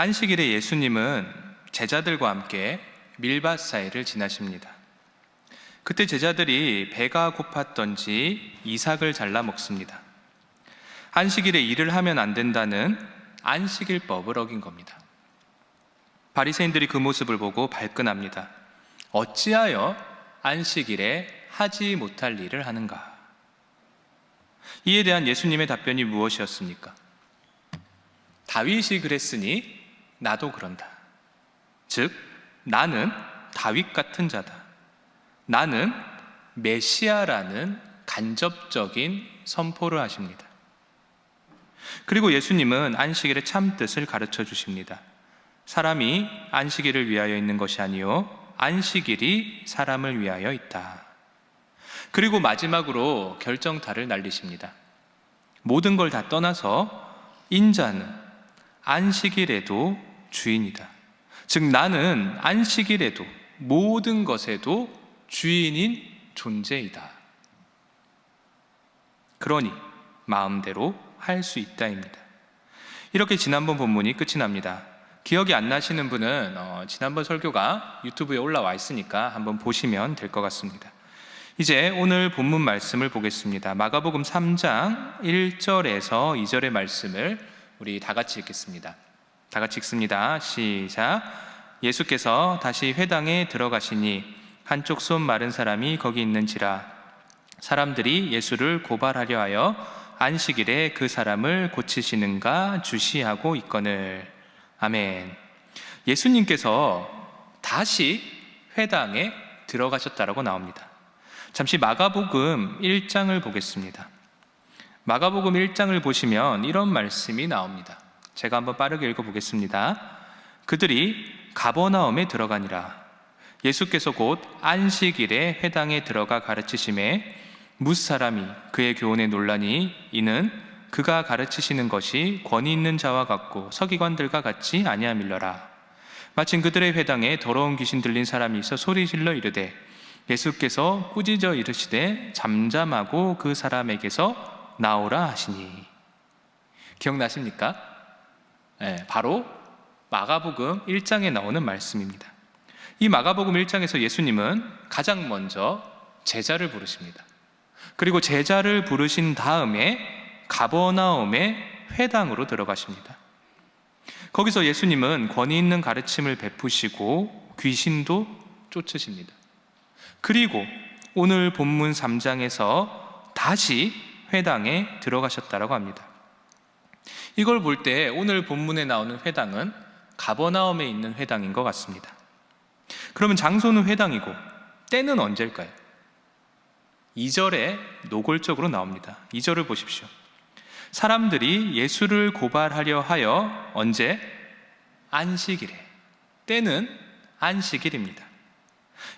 안식일에 예수님은 제자들과 함께 밀밭 사이를 지나십니다. 그때 제자들이 배가 고팠던지 이삭을 잘라 먹습니다. 안식일에 일을 하면 안 된다는 안식일법을 어긴 겁니다. 바리새인들이 그 모습을 보고 발끈합니다. 어찌하여 안식일에 하지 못할 일을 하는가? 이에 대한 예수님의 답변이 무엇이었습니까? 다윗이 그랬으니 나도 그런다. 즉, 나는 다윗 같은 자다. 나는 메시아라는 간접적인 선포를 하십니다. 그리고 예수님은 안식일의 참 뜻을 가르쳐 주십니다. 사람이 안식일을 위하여 있는 것이 아니요 안식일이 사람을 위하여 있다. 그리고 마지막으로 결정타를 날리십니다. 모든 걸 다 떠나서 인자는 안식일에도 주인이다. 즉 나는 안식일에도 모든 것에도 주인인 존재이다. 그러니 마음대로 할 수 있다입니다. 이렇게 지난번 본문이 끝이 납니다. 기억이 안 나시는 분은 어, 지난번 설교가 유튜브에 올라와 있으니까 한번 보시면 될 것 같습니다. 이제 오늘 본문 말씀을 보겠습니다. 마가복음 3장 1절에서 2절의 말씀을 우리 다 같이 읽겠습니다. 다 같이 읽습니다. 시작. 예수께서 다시 회당에 들어가시니 한쪽 손 마른 사람이 거기 있는지라 사람들이 예수를 고발하려 하여 안식일에 그 사람을 고치시는가 주시하고 있거늘 아멘. 예수님께서 다시 회당에 들어가셨다라고 나옵니다. 잠시 마가복음 1장을 보겠습니다. 마가복음 1장을 보시면 이런 말씀이 나옵니다. 제가 한번 빠르게 읽어 보겠습니다. 그들이 가버나움에 들어가니라. 예수께서 곧 안식일에 회당에 들어가 가르치심에 무사람이 그의 교훈에 논란이 이는 그가 가르치시는 것이 권위 있는 자와 같고 서기관들과 같지 아니함일러라. 마침 그들의 회당에 더러운 귀신 들린 사람이 있어 소리질러 이르되 예수께서 꾸짖어 이르시되 잠잠하고 그 사람에게서 나오라 하시니 기억나십니까? 네, 바로 마가복음 1장에 나오는 말씀입니다. 이 마가복음 1장에서 예수님은 가장 먼저 제자를 부르십니다. 그리고 제자를 부르신 다음에 가버나움의 회당으로 들어가십니다. 거기서 예수님은 권위 있는 가르침을 베푸시고 귀신도 쫓으십니다. 그리고 오늘 본문 3장에서 다시 회당에 들어가셨다라고 합니다. 이걸 볼 때 오늘 본문에 나오는 회당은 가버나움에 있는 회당인 것 같습니다. 그러면 장소는 회당이고 때는 언제일까요? 2절에 노골적으로 나옵니다. 2절을 보십시오. 사람들이 예수를 고발하려 하여 언제? 안식일에. 때는 안식일입니다.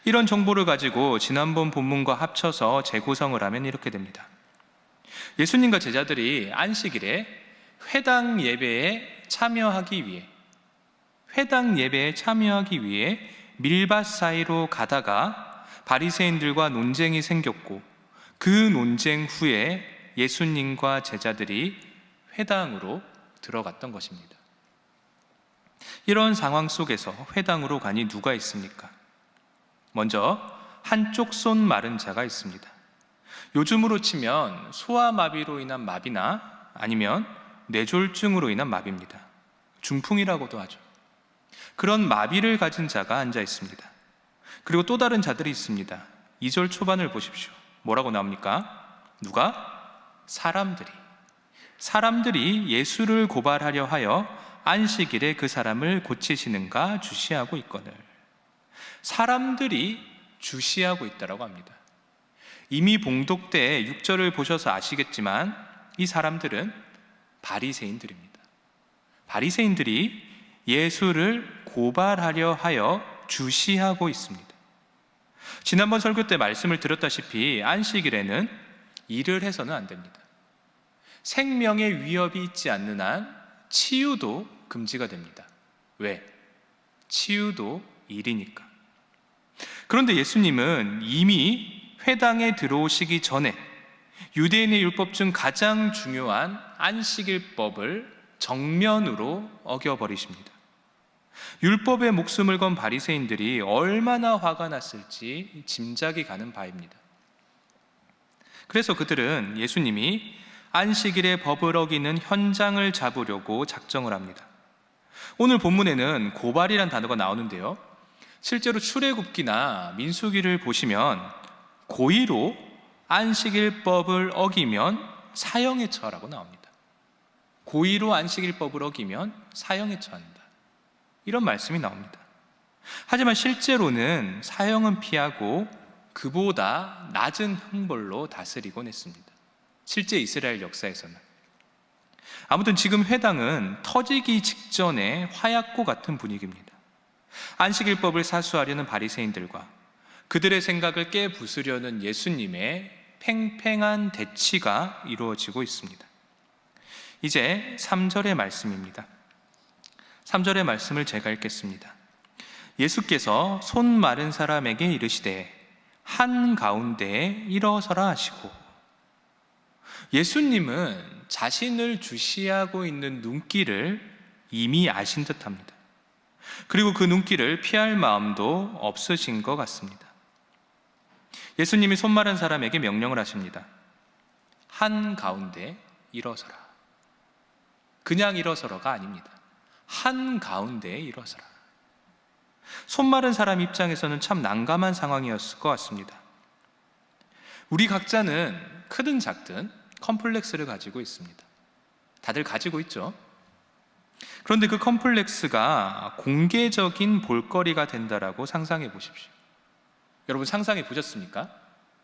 이런 정보를 가지고 지난번 본문과 합쳐서 재구성을 하면 이렇게 됩니다. 예수님과 제자들이 안식일에 회당 예배에 참여하기 위해 회당 예배에 참여하기 위해 밀밭 사이로 가다가 바리새인들과 논쟁이 생겼고 그 논쟁 후에 예수님과 제자들이 회당으로 들어갔던 것입니다. 이런 상황 속에서 회당으로 가니 누가 있습니까? 먼저 한쪽 손 마른 자가 있습니다. 요즘으로 치면 소아마비로 인한 마비나 아니면 뇌졸중으로 인한 마비입니다. 중풍이라고도 하죠. 그런 마비를 가진 자가 앉아 있습니다. 그리고 또 다른 자들이 있습니다. 2절 초반을 보십시오. 뭐라고 나옵니까? 누가? 사람들이. 사람들이 예수를 고발하려 하여 안식일에 그 사람을 고치시는가 주시하고 있거늘. 사람들이 주시하고 있다라고 합니다. 이미 봉독 때 6절을 보셔서 아시겠지만 이 사람들은 바리새인들입니다. 바리새인들이 예수를 고발하려 하여 주시하고 있습니다. 지난번 설교 때 말씀을 드렸다시피 안식일에는 일을 해서는 안 됩니다. 생명의 위협이 있지 않는 한 치유도 금지가 됩니다. 왜? 치유도 일이니까. 그런데 예수님은 이미 회당에 들어오시기 전에 유대인의 율법 중 가장 중요한 안식일법을 정면으로 어겨버리십니다. 율법에 목숨을 건 바리새인들이 얼마나 화가 났을지 짐작이 가는 바입니다. 그래서 그들은 예수님이 안식일의 법을 어기는 현장을 잡으려고 작정을 합니다. 오늘 본문에는 고발이란 단어가 나오는데요. 실제로 출애굽기나 민수기를 보시면 고의로 안식일법을 어기면 사형에 처하라고 나옵니다. 고의로 안식일법을 어기면 사형에 처한다. 이런 말씀이 나옵니다. 하지만 실제로는 사형은 피하고 그보다 낮은 형벌로 다스리곤 했습니다. 실제 이스라엘 역사에서는. 아무튼 지금 회당은 터지기 직전의 화약고 같은 분위기입니다. 안식일법을 사수하려는 바리새인들과 그들의 생각을 깨부수려는 예수님의 팽팽한 대치가 이루어지고 있습니다. 이제 3절의 말씀입니다. 3절의 말씀을 제가 읽겠습니다. 예수께서 손 마른 사람에게 이르시되 한 가운데에 일어서라 하시고 예수님은 자신을 주시하고 있는 눈길을 이미 아신 듯 합니다. 그리고 그 눈길을 피할 마음도 없으신 것 같습니다. 예수님이 손 마른 사람에게 명령을 하십니다. 한 가운데 일어서라. 그냥 일어서라가 아닙니다. 한 가운데에 일어서라. 손 마른 사람 입장에서는 참 난감한 상황이었을 것 같습니다. 우리 각자는 크든 작든 컴플렉스를 가지고 있습니다. 다들 가지고 있죠. 그런데 그 컴플렉스가 공개적인 볼거리가 된다라고 상상해 보십시오. 여러분 상상해 보셨습니까?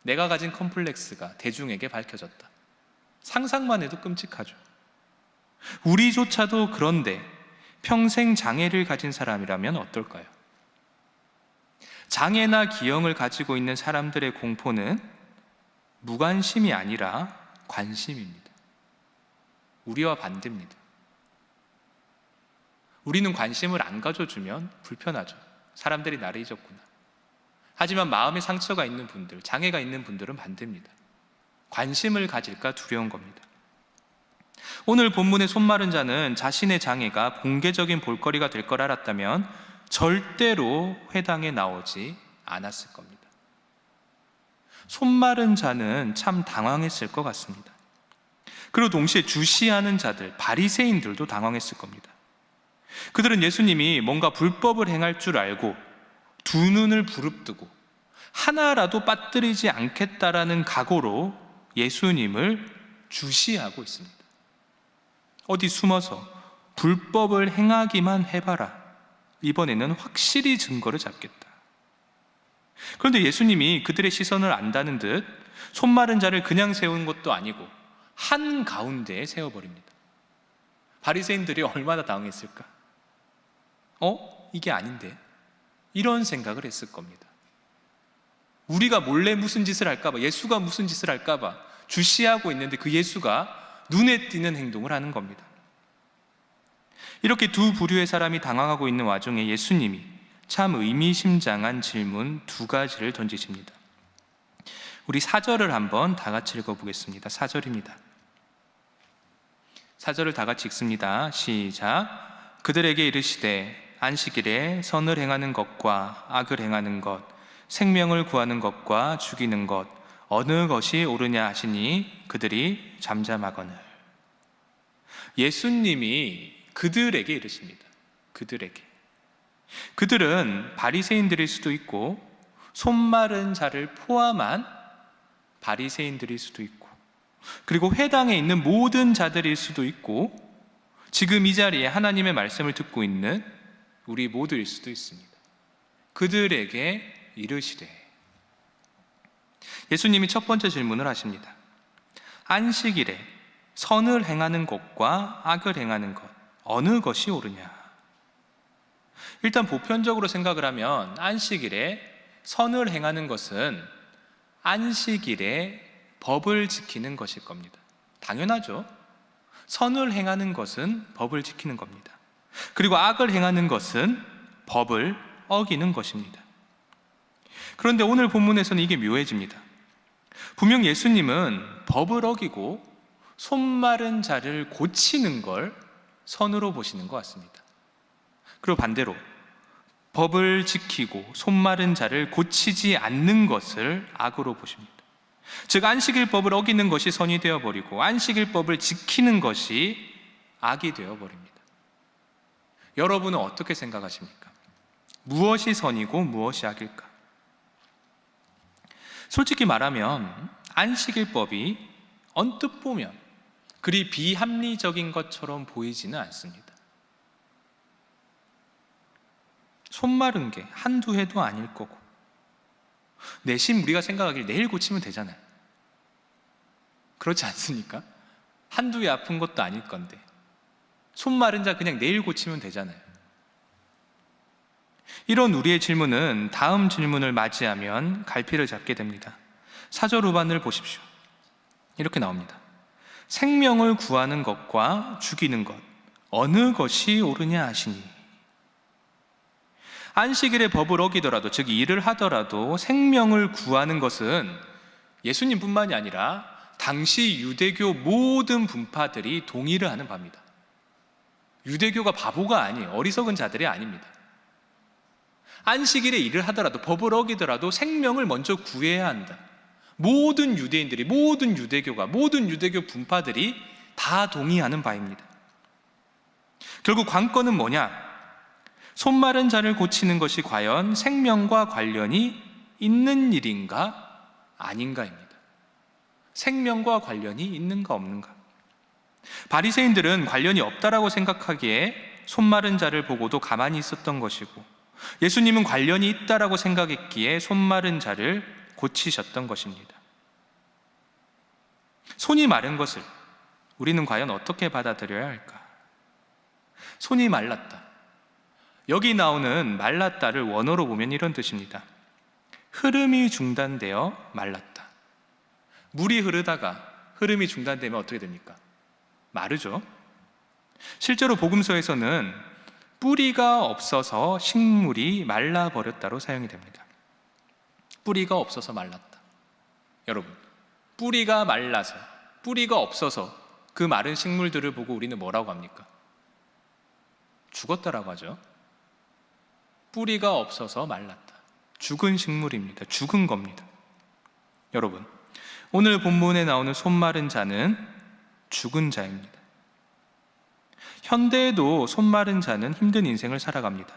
내가 가진 컴플렉스가 대중에게 밝혀졌다. 상상만 해도 끔찍하죠. 우리조차도 그런데 평생 장애를 가진 사람이라면 어떨까요? 장애나 기형을 가지고 있는 사람들의 공포는 무관심이 아니라 관심입니다. 우리와 반대입니다. 우리는 관심을 안 가져주면 불편하죠. 사람들이 나를 잊었구나. 하지만 마음에 상처가 있는 분들, 장애가 있는 분들은 반대입니다. 관심을 가질까 두려운 겁니다. 오늘 본문의 손마른 자는 자신의 장애가 공개적인 볼거리가 될 걸 알았다면 절대로 회당에 나오지 않았을 겁니다. 손마른 자는 참 당황했을 것 같습니다. 그리고 동시에 주시하는 자들, 바리새인들도 당황했을 겁니다. 그들은 예수님이 뭔가 불법을 행할 줄 알고 두 눈을 부릅뜨고 하나라도 빠뜨리지 않겠다라는 각오로 예수님을 주시하고 있습니다. 어디 숨어서 불법을 행하기만 해봐라. 이번에는 확실히 증거를 잡겠다. 그런데 예수님이 그들의 시선을 안다는 듯 손마른 자를 그냥 세운 것도 아니고 한 가운데에 세워버립니다. 바리새인들이 얼마나 당했을까? 어? 이게 아닌데? 이런 생각을 했을 겁니다. 우리가 몰래 무슨 짓을 할까봐, 예수가 무슨 짓을 할까봐 주시하고 있는데 그 예수가 눈에 띄는 행동을 하는 겁니다. 이렇게 두 부류의 사람이 당황하고 있는 와중에 예수님이 참 의미심장한 질문 두 가지를 던지십니다. 우리 사절을 한번 다 같이 읽어보겠습니다. 사절입니다. 사절을 다 같이 읽습니다. 시작. 그들에게 이르시되 안식일에 선을 행하는 것과 악을 행하는 것, 생명을 구하는 것과 죽이는 것, 어느 것이 옳으냐 하시니 그들이 잠잠하거늘. 예수님이 그들에게 이르십니다. 그들에게. 그들은 바리새인들일 수도 있고 손마른 자를 포함한 바리새인들일 수도 있고 그리고 회당에 있는 모든 자들일 수도 있고 지금 이 자리에 하나님의 말씀을 듣고 있는 우리 모두일 수도 있습니다. 그들에게 이르시되 예수님이 첫 번째 질문을 하십니다. 안식일에 선을 행하는 것과 악을 행하는 것 어느 것이 옳으냐? 일단 보편적으로 생각을 하면 안식일에 선을 행하는 것은 안식일에 법을 지키는 것일 겁니다. 당연하죠. 선을 행하는 것은 법을 지키는 겁니다. 그리고 악을 행하는 것은 법을 어기는 것입니다. 그런데 오늘 본문에서는 이게 묘해집니다. 분명 예수님은 법을 어기고 손 마른 자를 고치는 걸 선으로 보시는 것 같습니다. 그리고 반대로 법을 지키고 손마른 자를 고치지 않는 것을 악으로 보십니다. 즉 안식일 법을 어기는 것이 선이 되어 버리고 안식일 법을 지키는 것이 악이 되어 버립니다. 여러분은 어떻게 생각하십니까? 무엇이 선이고 무엇이 악일까? 솔직히 말하면 안식일법이 언뜻 보면 그리 비합리적인 것처럼 보이지는 않습니다. 손 마른 게 한두 해도 아닐 거고 내심 우리가 생각하길 내일 고치면 되잖아요. 그렇지 않습니까? 한두 해 아픈 것도 아닐 건데 손 마른 자 그냥 내일 고치면 되잖아요. 이런 우리의 질문은 다음 질문을 맞이하면 갈피를 잡게 됩니다. 사절 후반을 보십시오. 이렇게 나옵니다. 생명을 구하는 것과 죽이는 것 어느 것이 옳으냐 하시니 안식일의 법을 어기더라도 즉 일을 하더라도 생명을 구하는 것은 예수님 뿐만이 아니라 당시 유대교 모든 분파들이 동의를 하는 바입니다. 유대교가 바보가 아니에요. 어리석은 자들이 아닙니다. 안식일에 일을 하더라도 법을 어기더라도 생명을 먼저 구해야 한다. 모든 유대인들이 모든 유대교가 모든 유대교 분파들이 다 동의하는 바입니다. 결국 관건은 뭐냐? 손 마른 자를 고치는 것이 과연 생명과 관련이 있는 일인가 아닌가입니다. 생명과 관련이 있는가 없는가. 바리새인들은 관련이 없다라고 생각하기에 손 마른 자를 보고도 가만히 있었던 것이고 예수님은 관련이 있다라고 생각했기에 손 마른 자를 고치셨던 것입니다. 손이 마른 것을 우리는 과연 어떻게 받아들여야 할까? 손이 말랐다. 여기 나오는 말랐다를 원어로 보면 이런 뜻입니다. 흐름이 중단되어 말랐다. 물이 흐르다가 흐름이 중단되면 어떻게 됩니까? 마르죠. 실제로 복음서에서는 뿌리가 없어서 식물이 말라버렸다로 사용이 됩니다. 뿌리가 없어서 말랐다. 여러분, 뿌리가 말라서, 뿌리가 없어서 그 마른 식물들을 보고 우리는 뭐라고 합니까? 죽었다라고 하죠. 뿌리가 없어서 말랐다. 죽은 식물입니다. 죽은 겁니다. 여러분, 오늘 본문에 나오는 손 마른 자는 죽은 자입니다. 현대에도 손 마른 자는 힘든 인생을 살아갑니다.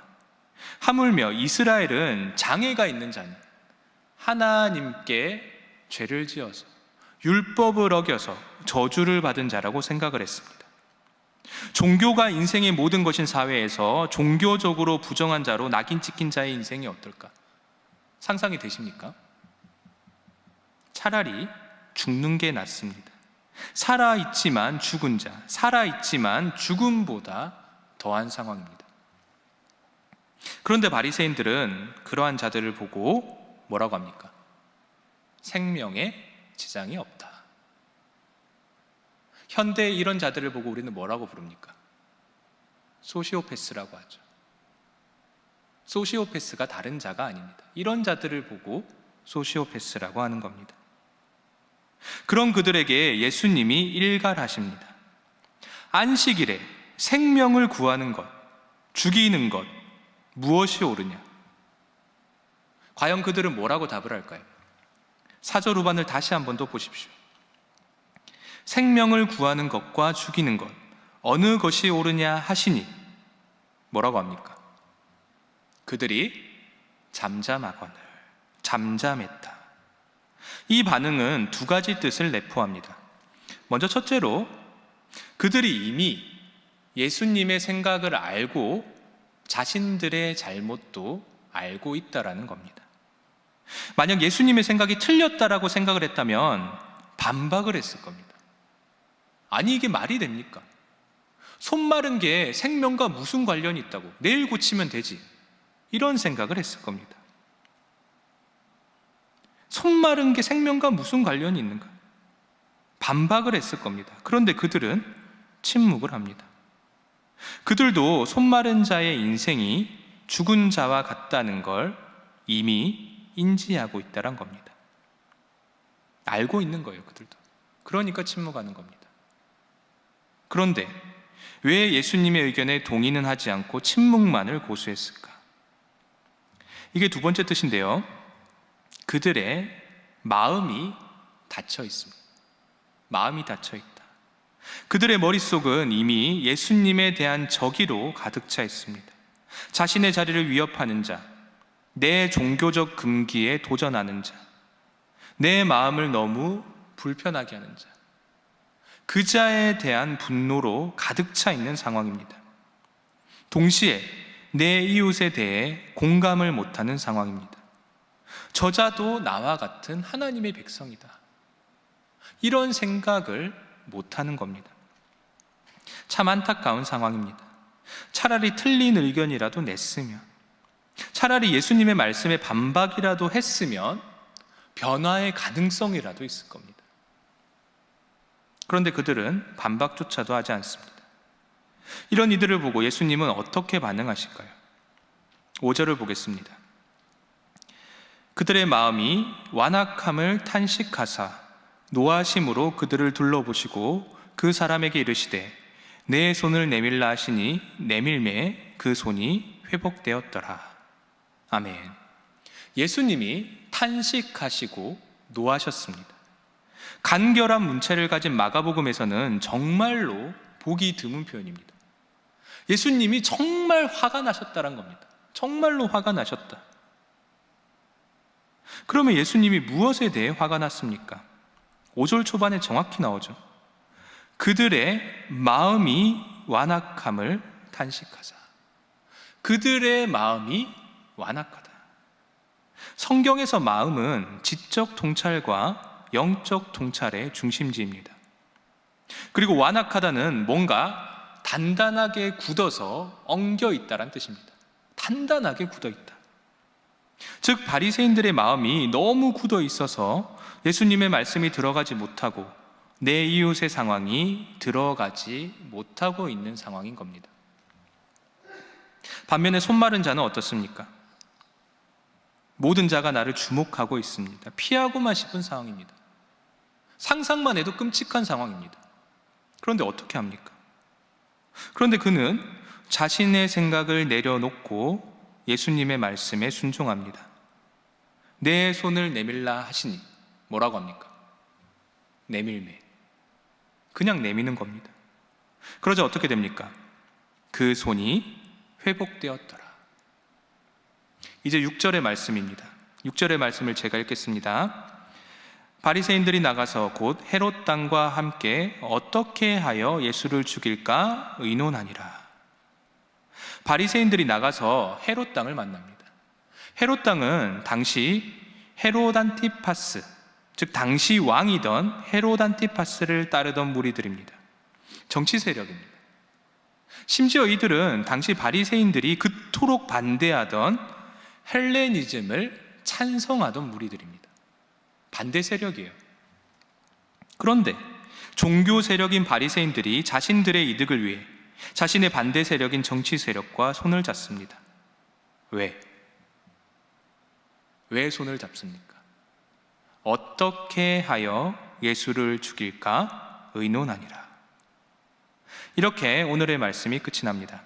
하물며 이스라엘은 장애가 있는 자는 하나님께 죄를 지어서 율법을 어겨서 저주를 받은 자라고 생각을 했습니다. 종교가 인생의 모든 것인 사회에서 종교적으로 부정한 자로 낙인 찍힌 자의 인생이 어떨까? 상상이 되십니까? 차라리 죽는 게 낫습니다. 살아있지만 죽은 자, 살아있지만 죽음보다 더한 상황입니다. 그런데 바리새인들은 그러한 자들을 보고 뭐라고 합니까? 생명에 지장이 없다. 현대 이런 자들을 보고 우리는 뭐라고 부릅니까? 소시오패스라고 하죠. 소시오패스가 다른 자가 아닙니다. 이런 자들을 보고 소시오패스라고 하는 겁니다. 그런 그들에게 예수님이 일갈하십니다. 안식일에 생명을 구하는 것, 죽이는 것, 무엇이 옳으냐? 과연 그들은 뭐라고 답을 할까요? 사절 후반을 다시 한 번 더 보십시오. 생명을 구하는 것과 죽이는 것, 어느 것이 옳으냐 하시니, 뭐라고 합니까? 그들이 잠잠하거늘, 잠잠했다. 이 반응은 두 가지 뜻을 내포합니다. 먼저 첫째로 그들이 이미 예수님의 생각을 알고 자신들의 잘못도 알고 있다라는 겁니다. 만약 예수님의 생각이 틀렸다라고 생각을 했다면 반박을 했을 겁니다. 아니 이게 말이 됩니까? 손 마른 게 생명과 무슨 관련이 있다고 내일 고치면 되지 이런 생각을 했을 겁니다. 손 마른 게 생명과 무슨 관련이 있는가? 반박을 했을 겁니다. 그런데 그들은 침묵을 합니다. 그들도 손 마른 자의 인생이 죽은 자와 같다는 걸 이미 인지하고 있다란 겁니다. 알고 있는 거예요, 그들도. 그러니까 침묵하는 겁니다. 그런데 왜 예수님의 의견에 동의는 하지 않고 침묵만을 고수했을까? 이게 두 번째 뜻인데요. 그들의 마음이 닫혀 있습니다. 마음이 닫혀 있다. 그들의 머릿속은 이미 예수님에 대한 저기로 가득 차 있습니다. 자신의 자리를 위협하는 자, 내 종교적 금기에 도전하는 자, 내 마음을 너무 불편하게 하는 자, 그 자에 대한 분노로 가득 차 있는 상황입니다. 동시에 내 이웃에 대해 공감을 못하는 상황입니다. 저자도 나와 같은 하나님의 백성이다. 이런 생각을 못하는 겁니다. 참 안타까운 상황입니다. 차라리 틀린 의견이라도 냈으면, 차라리 예수님의 말씀에 반박이라도 했으면 변화의 가능성이라도 있을 겁니다. 그런데 그들은 반박조차도 하지 않습니다. 이런 이들을 보고 예수님은 어떻게 반응하실까요? 5절을 보겠습니다. 그들의 마음이 완악함을 탄식하사 노하심으로 그들을 둘러보시고 그 사람에게 이르시되 내 손을 내밀라 하시니 내밀매 그 손이 회복되었더라. 아멘. 예수님이 탄식하시고 노하셨습니다. 간결한 문체를 가진 마가복음에서는 정말로 보기 드문 표현입니다. 예수님이 정말 화가 나셨다는 겁니다. 정말로 화가 나셨다. 그러면 예수님이 무엇에 대해 화가 났습니까? 5절 초반에 정확히 나오죠. 그들의 마음이 완악함을 탄식하자. 그들의 마음이 완악하다. 성경에서 마음은 지적 통찰과 영적 통찰의 중심지입니다. 그리고 완악하다는 뭔가 단단하게 굳어서 엉겨 있다란 뜻입니다. 단단하게 굳어 있다. 즉 바리새인들의 마음이 너무 굳어 있어서 예수님의 말씀이 들어가지 못하고 내 이웃의 상황이 들어가지 못하고 있는 상황인 겁니다. 반면에 손마른 자는 어떻습니까? 모든 자가 나를 주목하고 있습니다. 피하고만 싶은 상황입니다. 상상만 해도 끔찍한 상황입니다. 그런데 어떻게 합니까? 그런데 그는 자신의 생각을 내려놓고 예수님의 말씀에 순종합니다. 내 손을 내밀라 하시니 뭐라고 합니까? 내밀매. 그냥 내미는 겁니다. 그러자 어떻게 됩니까? 그 손이 회복되었더라. 이제 6절의 말씀입니다. 6절의 말씀을 제가 읽겠습니다. 바리새인들이 나가서 곧 헤롯 땅과 함께 어떻게 하여 예수를 죽일까 의논하니라. 바리새인들이 나가서 헤롯 땅을 만납니다. 헤롯 땅은 당시 헤롯 안티파스, 즉 당시 왕이던 헤롯 안티파스를 따르던 무리들입니다. 정치 세력입니다. 심지어 이들은 당시 바리새인들이 그토록 반대하던 헬레니즘을 찬성하던 무리들입니다. 반대 세력이에요. 그런데 종교 세력인 바리새인들이 자신들의 이득을 위해 자신의 반대 세력인 정치 세력과 손을 잡습니다. 왜? 왜 손을 잡습니까? 어떻게 하여 예수를 죽일까 의논하니라. 이렇게 오늘의 말씀이 끝이 납니다.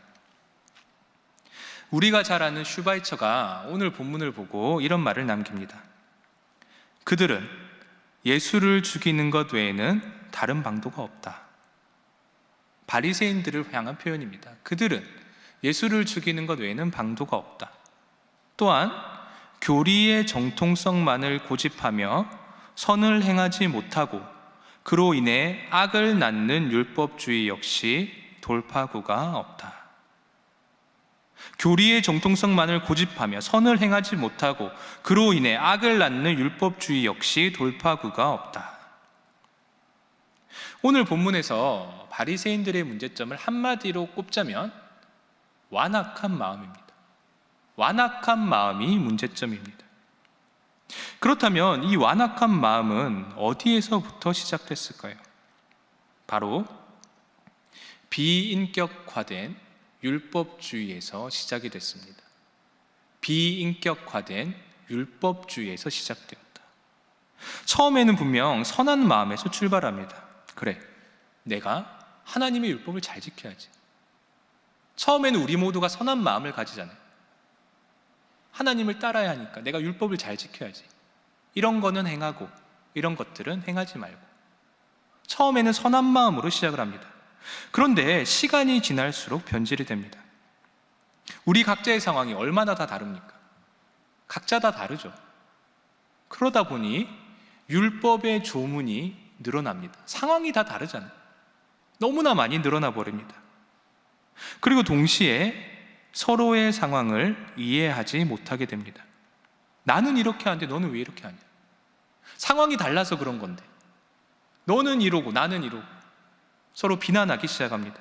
우리가 잘 아는 슈바이처가 오늘 본문을 보고 이런 말을 남깁니다. 그들은 예수를 죽이는 것 외에는 다른 방도가 없다. 바리새인들을 향한 표현입니다. 그들은 예수를 죽이는 것 외에는 방도가 없다. 또한 교리의 정통성만을 고집하며 선을 행하지 못하고 그로 인해 악을 낳는 율법주의 역시 돌파구가 없다. 교리의 정통성만을 고집하며 선을 행하지 못하고 그로 인해 악을 낳는 율법주의 역시 돌파구가 없다. 오늘 본문에서 바리새인들의 문제점을 한마디로 꼽자면 완악한 마음입니다. 완악한 마음이 문제점입니다. 그렇다면 이 완악한 마음은 어디에서부터 시작됐을까요? 바로 비인격화된 율법주의에서 시작이 됐습니다. 비인격화된 율법주의에서 시작되었다. 처음에는 분명 선한 마음에서 출발합니다. 그래, 내가 하나님의 율법을 잘 지켜야지. 처음에는 우리 모두가 선한 마음을 가지잖아요. 하나님을 따라야 하니까 내가 율법을 잘 지켜야지. 이런 거는 행하고 이런 것들은 행하지 말고. 처음에는 선한 마음으로 시작을 합니다. 그런데 시간이 지날수록 변질이 됩니다. 우리 각자의 상황이 얼마나 다 다릅니까? 각자 다 다르죠. 그러다 보니 율법의 조문이 늘어납니다. 상황이 다 다르잖아요. 너무나 많이 늘어나 버립니다. 그리고 동시에 서로의 상황을 이해하지 못하게 됩니다. 나는 이렇게 하는데 너는 왜 이렇게 하냐? 상황이 달라서 그런 건데. 너는 이러고 나는 이러고 서로 비난하기 시작합니다.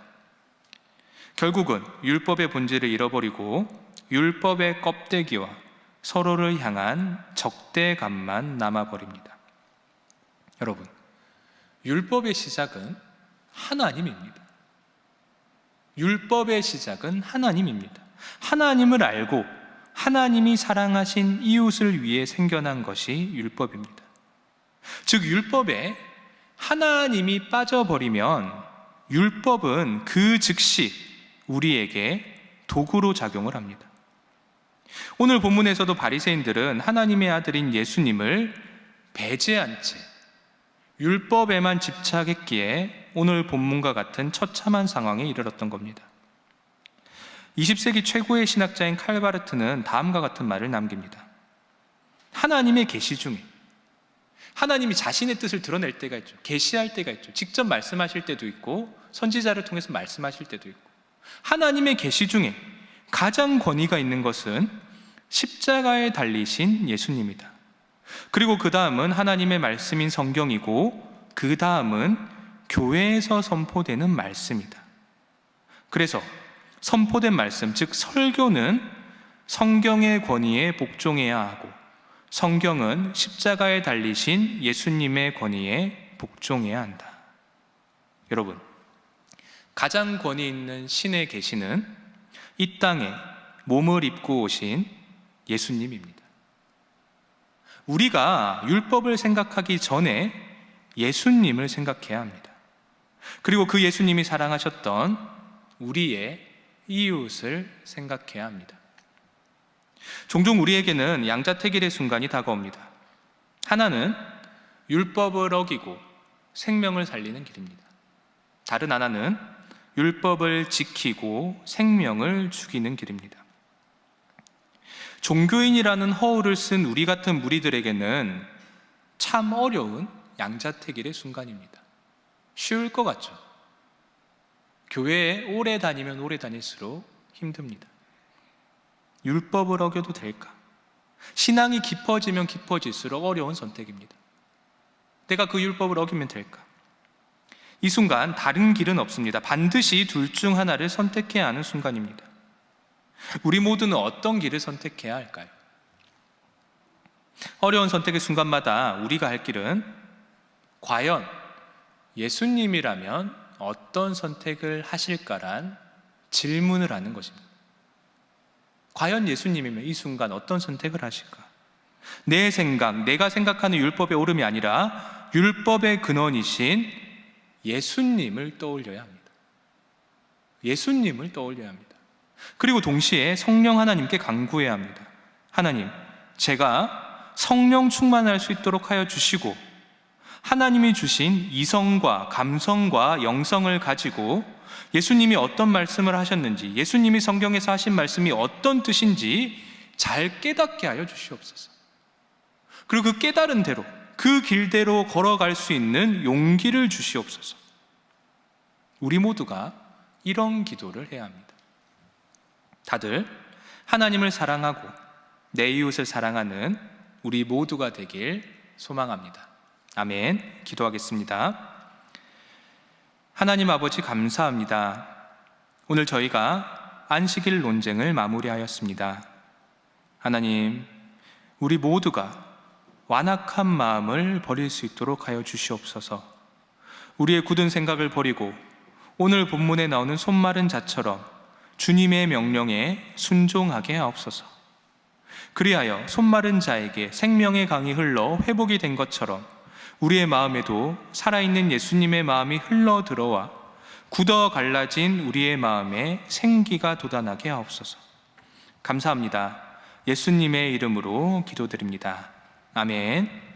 결국은 율법의 본질을 잃어버리고 율법의 껍데기와 서로를 향한 적대감만 남아버립니다. 여러분, 율법의 시작은 하나님입니다. 율법의 시작은 하나님입니다. 하나님을 알고 하나님이 사랑하신 이웃을 위해 생겨난 것이 율법입니다. 즉, 율법에 하나님이 빠져버리면 율법은 그 즉시 우리에게 도구로 작용을 합니다. 오늘 본문에서도 바리새인들은 하나님의 아들인 예수님을 배제한 채 율법에만 집착했기에 오늘 본문과 같은 처참한 상황에 이르렀던 겁니다. 20세기 최고의 신학자인 칼바르트는 다음과 같은 말을 남깁니다. 하나님의 계시 중에 하나님이 자신의 뜻을 드러낼 때가 있죠. 계시할 때가 있죠. 직접 말씀하실 때도 있고 선지자를 통해서 말씀하실 때도 있고 하나님의 계시 중에 가장 권위가 있는 것은 십자가에 달리신 예수님이다. 그리고 그 다음은 하나님의 말씀인 성경이고 그 다음은 교회에서 선포되는 말씀이다. 그래서 선포된 말씀, 즉 설교는 성경의 권위에 복종해야 하고 성경은 십자가에 달리신 예수님의 권위에 복종해야 한다. 여러분, 가장 권위 있는 신의 계시는 이 땅에 몸을 입고 오신 예수님입니다. 우리가 율법을 생각하기 전에 예수님을 생각해야 합니다. 그리고 그 예수님이 사랑하셨던 우리의 이웃을 생각해야 합니다. 종종 우리에게는 양자택일의 순간이 다가옵니다. 하나는 율법을 어기고 생명을 살리는 길입니다. 다른 하나는 율법을 지키고 생명을 죽이는 길입니다. 종교인이라는 허울을 쓴 우리 같은 무리들에게는 참 어려운 양자택일의 순간입니다. 쉬울 것 같죠? 교회에 오래 다니면 오래 다닐수록 힘듭니다. 율법을 어겨도 될까? 신앙이 깊어지면 깊어질수록 어려운 선택입니다. 내가 그 율법을 어기면 될까? 이 순간 다른 길은 없습니다. 반드시 둘 중 하나를 선택해야 하는 순간입니다. 우리 모두는 어떤 길을 선택해야 할까요? 어려운 선택의 순간마다 우리가 할 길은 과연 예수님이라면 어떤 선택을 하실까란 질문을 하는 것입니다. 과연 예수님이면 이 순간 어떤 선택을 하실까? 내 생각, 내가 생각하는 율법의 오름이 아니라 율법의 근원이신 예수님을 떠올려야 합니다. 예수님을 떠올려야 합니다. 그리고 동시에 성령 하나님께 간구해야 합니다. 하나님, 제가 성령 충만할 수 있도록 하여 주시고 하나님이 주신 이성과 감성과 영성을 가지고 예수님이 어떤 말씀을 하셨는지, 예수님이 성경에서 하신 말씀이 어떤 뜻인지 잘 깨닫게 하여 주시옵소서. 그리고 그 깨달은 대로, 그 길대로 걸어갈 수 있는 용기를 주시옵소서. 우리 모두가 이런 기도를 해야 합니다. 다들 하나님을 사랑하고 내 이웃을 사랑하는 우리 모두가 되길 소망합니다. 아멘. 기도하겠습니다. 하나님 아버지 감사합니다. 오늘 저희가 안식일 논쟁을 마무리하였습니다. 하나님, 우리 모두가 완악한 마음을 버릴 수 있도록 하여 주시옵소서. 우리의 굳은 생각을 버리고 오늘 본문에 나오는 손마른 자처럼 주님의 명령에 순종하게 하옵소서. 그리하여 손마른 자에게 생명의 강이 흘러 회복이 된 것처럼 우리의 마음에도 살아있는 예수님의 마음이 흘러 들어와 굳어 갈라진 우리의 마음에 생기가 돋아나게 하옵소서. 감사합니다. 예수님의 이름으로 기도드립니다. 아멘.